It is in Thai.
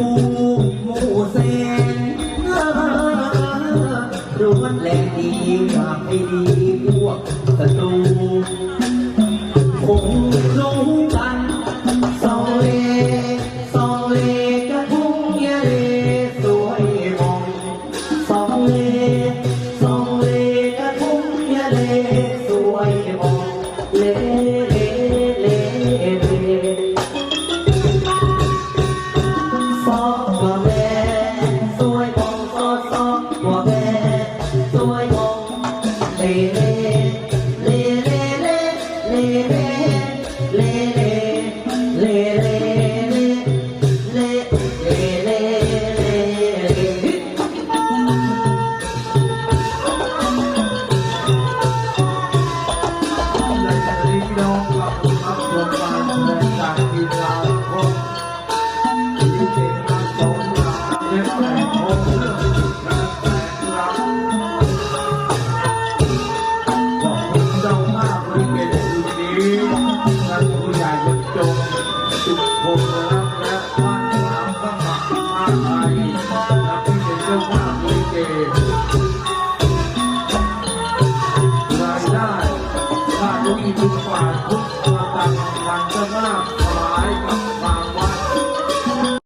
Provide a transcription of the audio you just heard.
ภูหมู่แนร้วนแรงดีหากไอ้ดีพวกศัตูคงรู้กันสองเลสองเลกระทุ่งยะเลสวยมองสองเลสองเลกระทุ่งยะเลสวยมอง ท่านผู้ใหญ่จงสุขภพ